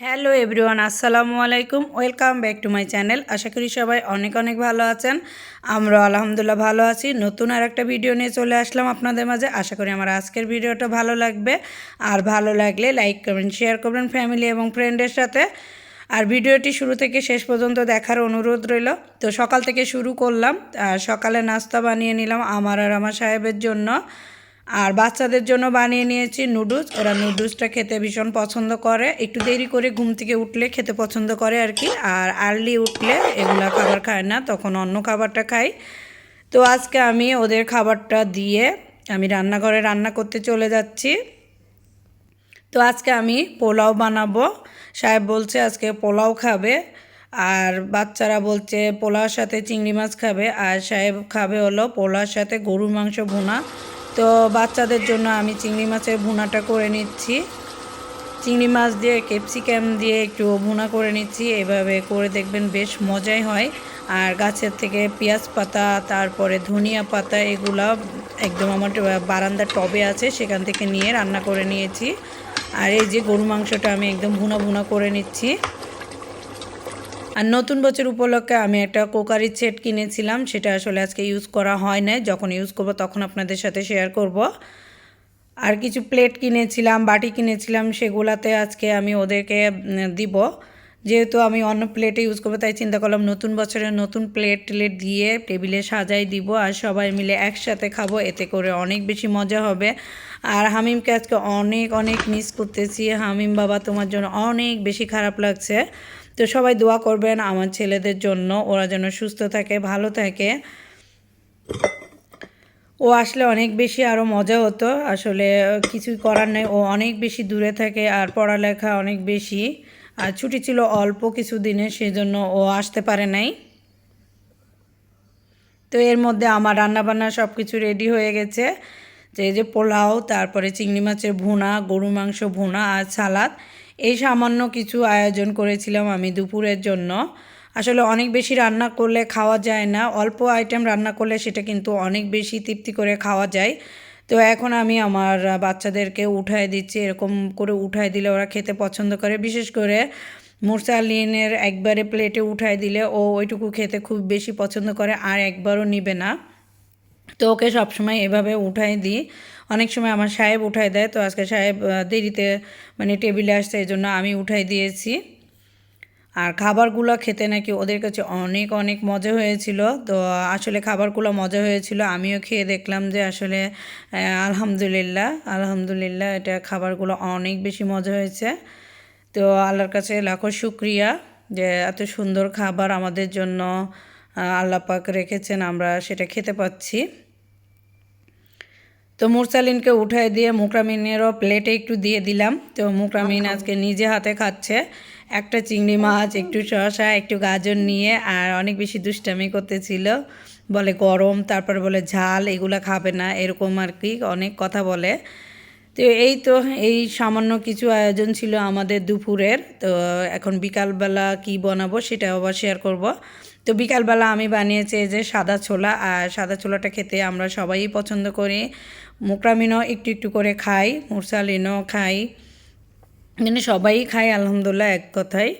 Hello everyone, আসসালামু আলাইকুম। Welcome back to my channel. আশা করি সবাই অনেক অনেক ভালো আছেন। আমরা আলহামদুলিল্লাহ ভালো আছি। নতুন আর একটা ভিডিও নিয়ে চলে আসলাম আপনাদের মাঝে। আশা করি আমার আজকের ভিডিওটা ভালো লাগবে। আর ভালো লাগলে লাইক করবেন শেয়ার করবেন ফ্যামিলি এবং ফ্রেন্ডের সাথে। আর ভিডিওটি শুরু থেকে শেষ পর্যন্ত দেখার অনুরোধ রইল। তো সকাল থেকে শুরু করলাম। সকালে নাস্তা বানিয়ে নিলাম আমার আর আমার সাহেবের জন্য। আর বাচ্চাদের জন্য বানিয়ে নিয়েছি নুডলস। ওরা নুডলসটা খেতে ভীষণ পছন্দ করে। একটু দেরি করে ঘুম থেকে উঠলে খেতে পছন্দ করে আর কি। আর আর্লি উঠলে এগুলা খাবার খায় না, তখন অন্য খাবারটা খাই। তো আজকে আমি ওদের খাবারটা দিয়ে আমি রান্নাঘরে রান্না করতে চলে যাচ্ছি। তো আজকে আমি পোলাও বানাবো। সাহেব বলছে আজকে পোলাও খাবে। আর বাচ্চারা বলছে পোলাওর সাথে চিংড়ি মাছ খাবে। আর সাহেব খাবে হলো পোলাওর সাথে গরুর মাংস ভুনা। তো বাচ্চাদের জন্য আমি চিংড়ি মাছের ভুনাটা করে নিচ্ছি। চিংড়ি মাছ দিয়ে ক্যাপসিকাম দিয়ে একটু ভুনা করে নিচ্ছি। এভাবে করে দেখবেন বেশ মজাই হয়। আর গাছের থেকে পেঁয়াজ পাতা, তারপরে ধনিয়া পাতা, এগুলা একদম আমার বারান্দার টবে আছে, সেখান থেকে নিয়ে রান্না করে নিয়েছি। আর এই যে গরু মাংসটা আমি একদম ভুনা ভুনা করে নিচ্ছি। আর নতুন বছর উপলক্ষে আমি একটা কোকারি সেট কিনেছিলাম, সেটা আসলে আজকে ইউজ করা হয় না যখন ইউজ করব তখন আপনাদের সাথে শেয়ার করব। আর কিছু প্লেট কিনেছিলাম, বাটি কিনেছিলাম, সেগুলাতে আজকে আমি ওদেরকে দিব। যেহেতু আমি অন্য প্লেটে ইউজ করব, তাই চিন্তা করলাম নতুন বছরের নতুন প্লেট টেলেট দিয়ে টেবিলে সাজাই দিব আর সবাই মিলে একসাথে খাব, এতে করে অনেক বেশি মজা হবে। আর হামিমকে আজকে অনেক অনেক মিস করতেছি। হামিম বাবা, তোমার জন্য অনেক বেশি খারাপ লাগছে। তো সবাই দোয়া করবেন আমার ছেলেদের জন্য, ওরা যেন সুস্থ থাকে, ভালো থাকে। ও আসলে অনেক বেশি আরও মজা হতো, আসলে কিছুই করার নেই, ও অনেক বেশি দূরে থাকে আর পড়ালেখা অনেক বেশি। আর ছুটি ছিল অল্প কিছু দিনে সেই জন্য ও আসতে পারে নাই। তো এর মধ্যে আমার রান্নাবান্না সব কিছু রেডি হয়ে গেছে। যে যে পোলাও, তারপরে চিংড়ি মাছের ভুনা গরু মাংস ভুনা আর সালাদ। এই সামান্য কিছু আয়োজন করেছিলাম আমি দুপুরের জন্য। আসলে অনেক বেশি রান্না করলে খাওয়া যায় না, অল্প আইটেম রান্না করলে সেটা কিন্তু অনেক বেশি তৃপ্তি করে খাওয়া যায়। তো এখন আমি আমার বাচ্চাদেরকে উঠায় দিচ্ছি, এরকম করে উঠায় দিলে ওরা খেতে পছন্দ করে। বিশেষ করে মুরসালিনের একবারে প্লেটে উঠায় দিলে ও ওইটুকু খেতে খুব বেশি পছন্দ করে, আর একবারও নিবে না। তো ওকে সবসময় এভাবে উঠাই দিই। অনেক সময় আমার সাহেব উঠাই দেয়, তো আজকে সাহেব দেরিতে মানে টেবিলে আসছে, এই জন্য আমি উঠাই দিয়েছি। আর খাবারগুলো খেতে নাকি ওদের কাছে অনেক অনেক মজা হয়েছিল। তো আসলে খাবারগুলো মজা হয়েছিল, আমিও খেয়ে দেখলাম যে আসলে আলহামদুলিল্লাহ আলহামদুলিল্লাহ এটা খাবারগুলো অনেক বেশি মজা হয়েছে। তো আল্লাহর কাছে লাখো শুক্রিয়া যে এত সুন্দর খাবার আমাদের জন্য আল্লাহ পাক রেখেছেন, আমরা সেটা খেতে পাচ্ছি। তো মুরসালিনকে উঠায় দিয়ে মুকরামিনেরও প্লেটে একটু দিয়ে দিলাম। তো মুকরামিন আজকে নিজে হাতে খাচ্ছে। একটা চিংড়ি মাছ, একটু শসা, একটু গাজর নিয়ে, আর অনেক বেশি দুষ্টামি করতেছিল। বলে গরম, তারপর বলে ঝাল, এগুলো খাবে না, এরকম আর কি অনেক কথা বলে। তো এই তো, এই সামান্য কিছু আয়োজন ছিল আমাদের দুপুরের। তো এখন বিকালবেলা কি বানাবো সেটা আবার শেয়ার করব। তো বিকালবেলা আমি বানিয়েছি যে সাদা ছোলা, আর সাদা ছোলাটা খেতে আমরা সবাই পছন্দ করি। মোকরামিনও একটু একটু করে খাই মুরসালিনও খাই। মানে সবাই খাই আলহামদুলিল্লাহ এক কথায়।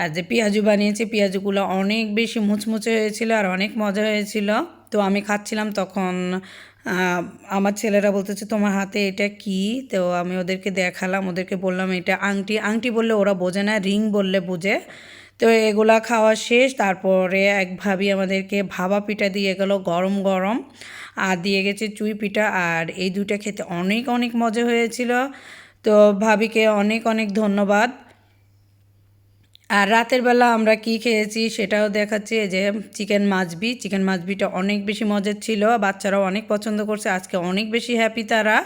আর যে পেঁয়াজু বানিয়েছি, পেঁয়াজুগুলো অনেক বেশি মুচমুচে হয়েছিল আর অনেক মজা হয়েছিল। তো আমি খাচ্ছিলাম তখন আমার ছেলেরা বলতেছে, তোমার হাতে এটা কি? তো আমি ওদেরকে দেখালাম, ওদেরকে বললাম, এটা আংটি। আংটি বললে ওরা বোঝে না, রিং বললে বোঝে। তো এগুলা খাওয়া শেষ। তারপরে এক ভাবি আমাদেরকে ভাবা পিঠা দিয়ে গেল গরম গরম। আর দিয়ে গেছে চুই পিঠা। আর এই দুটা খেতে অনেক অনেক মজা হয়েছিল। তো ভাবিকে অনেক অনেক ধন্যবাদ। আর রাতের বেলা আমরা কি খেয়েছি সেটাও দেখাচ্ছি। যে চিকেন মাছবি চিকেন মাছবিটা অনেক বেশি মজার ছিল। বাচ্চারাও অনেক পছন্দ করছে। আজকে অনেক বেশি হ্যাপি তারা।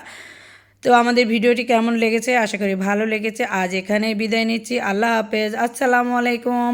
তো আমাদের ভিডিওটি কেমন লেগেছে? আশা করি ভালো লেগেছে। আজ এখানেই বিদায় নিচ্ছি। আল্লাহ হাফেজ। আসসালামু আলাইকুম।